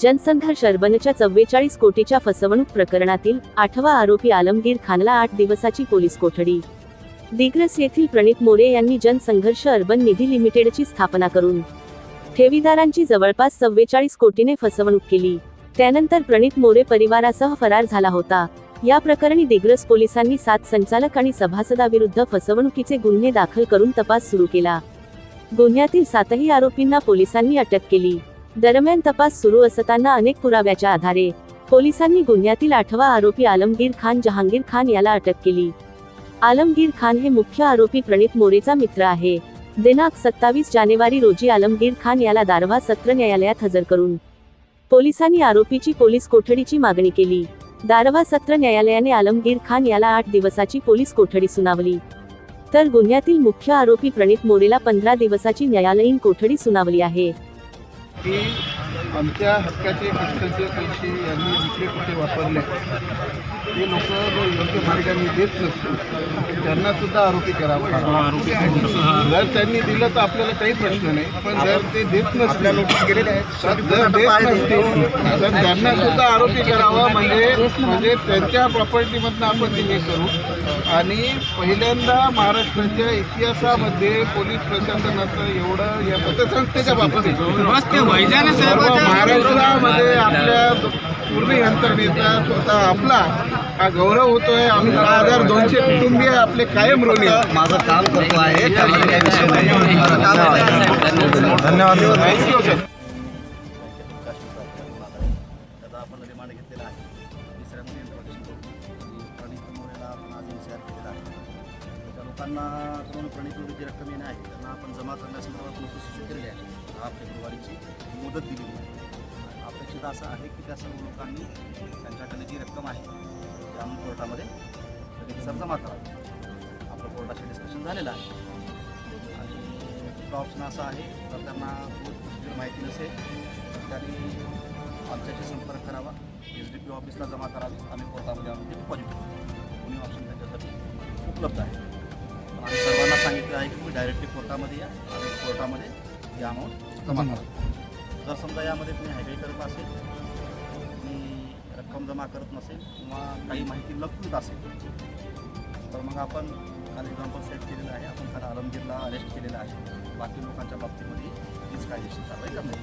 जनसंघर्ष अर्बनच्या चव्वेचाळीस कोटीच्या फसवणूक प्रकरणातील आठवा आरोपी आलमगीर खानला आठ दिवसाची पोलीस कोठडी. दिग्रस येथील प्रणित मोरे यांनी जनसंघर्ष अर्बन निधी लिमिटेडची स्थापना करून ठेवीदारांची जवळपास चव्वेचाळीस कोटीने फसवणूक केली. त्यानंतर प्रणित मोरे परिवारासह फरार झाला होता. या प्रकरणी दिग्रस पोलिसांनी सात संचालक आणि सभासदाविरुद्ध फसवणुकीचे गुन्हे दाखल करून तपास सुरू केला. गुन्ह्यातील सातही आरोपींना पोलिसांनी अटक केली. दरम्यान तपास सुरू असताना अनेक पुराव्याच्या आधारे पोलिसांनी गुन्ह्यातील आठवा आरोपी आलमगीर खान जहांगीर खान याला अटक केली. आलमगीर खान हे मुख्य आरोपी प्रणित मोरेचा मित्र आहे. दिनांक सत्तावीस जानेवारी रोजी आलमगीर खान याला दारव्हा सत्र न्यायालयात हजर करून पोलिसांनी आरोपीची पोलीस कोठडीची मागणी केली. दारव्हा सत्र न्यायालयाने आलमगीर खान याला आठ दिवसाची पोलीस कोठडी सुनावली. तर गुन्ह्यातील मुख्य आरोपी प्रणित मोरेला पंधरा दिवसाची न्यायालयीन कोठडी सुनावली आहे. की आमच्या हक्काचे हक्काचे पैसे यांनी इकडे कुठे वापरले ते लोक योग्य मार्गाने देत नसतील त्यांना सुद्धा आरोपी करावा जर त्यांनी दिलं तर आपल्याला काही प्रश्न नाही पण जर ते देत तर जर देत नसतील तर त्यांना सुद्धा आरोपी करावा म्हणजे म्हणजे त्यांच्या प्रॉपर्टीमधनं आपण ते हे करू. आणि पहिल्यांदा महाराष्ट्राच्या इतिहासामध्ये पोलीस प्रशासनाचं एवढं या पतसंस्थेच्या बाबतीत महाराष्ट्रामध्ये आपल्या पूर्ण यंत्रणेचा स्वतः आपला. हा गौरव होतोय. आम्ही दहा हजार दोनशे कुटुंबीय आपले कायम आहेत. माझं काम करतो आहे. धन्यवाद. इंट्रोडक्शन करून प्रणित लोकांना जी रक्कम येणे आहे. त्यांना आपण जमा करण्यासंदर्भात नोटीस इश्यू केलेली आहे? दहा फेब्रुवारीची मुदत दिलेली आहे अपेक्षित असं आहे की त्या सर्व लोकांनी त्यांच्याकडे जी रक्कम आहे ती कोर्टामध्ये सर जमा करावी आपलं कोर्टाशी डिस्कशन झालेलं आहे. आणि दुसरा ऑप्शन असा आहे तर त्यांना माहिती नसेल तर त्यांनी आमच्याशी संपर्क करावा. एस डी पी ऑफिसला जमा करावी. आम्ही कोर्टामध्ये आणून ते डिपॉझिट दोन्ही ऑप्शन त्यांच्यासाठी उपलब्ध आहे आम्ही सर्वांना सांगितलं आहे की तुम्ही डायरेक्टली कोर्टामध्ये या. आणि कोर्टामध्ये ही अमाऊंट जमा करा. जर समजा यामध्ये तुम्ही हायवे करत असेल तुम्ही रक्कम जमा करत नसेल किंवा काही माहिती लपवीत असेल तर मग आपण काल एक्झाम्पल सेट केलेलं आहे. आपण काल आलमगीरला अरेस्ट केलेलं आहे. बाकी लोकांच्या बाबतीमध्ये हीच कायदेशीर कारवाई करण्यात